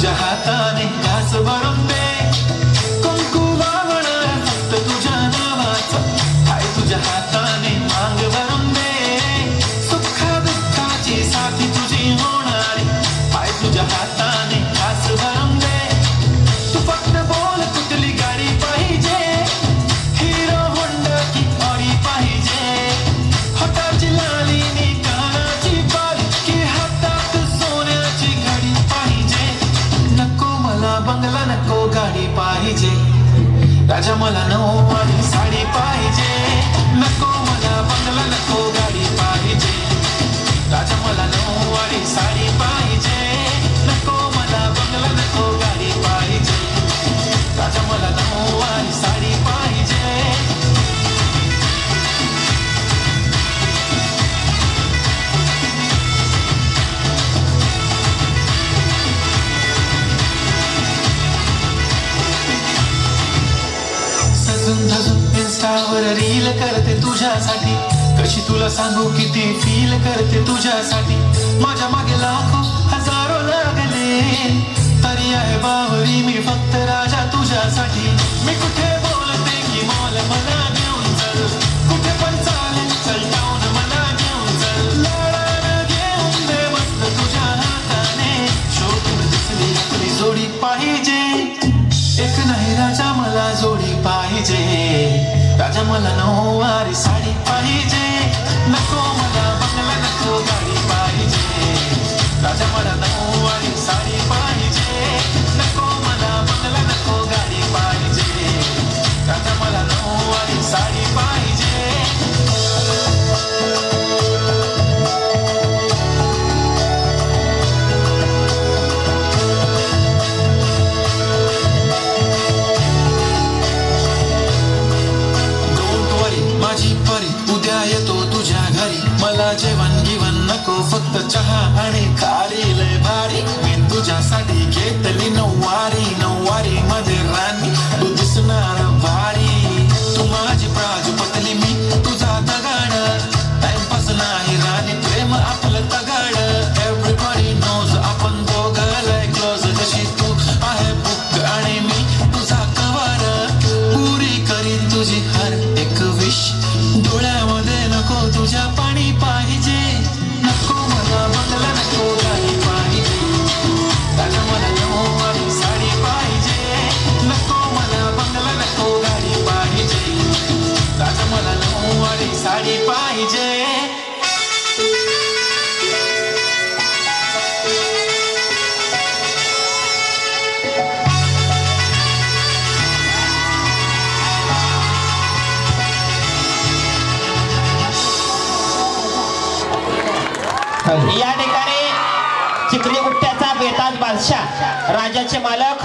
तुझ्या हाताने घास भरून दे. कुंकू वावण फक्त तुझ्या नावाचं. काय तुझ्या हात त्याच्या मला नऊवारी साडी पाहिजे. माझ्यावर रील करते तुझ्यासाठी. कशी तुला सांगू किती फील करते तुझ्यासाठी. माझ्या all I know suja या ठिकाणी चिखली गुट्ट्याचा बेताज बादशाह राजाचे मालक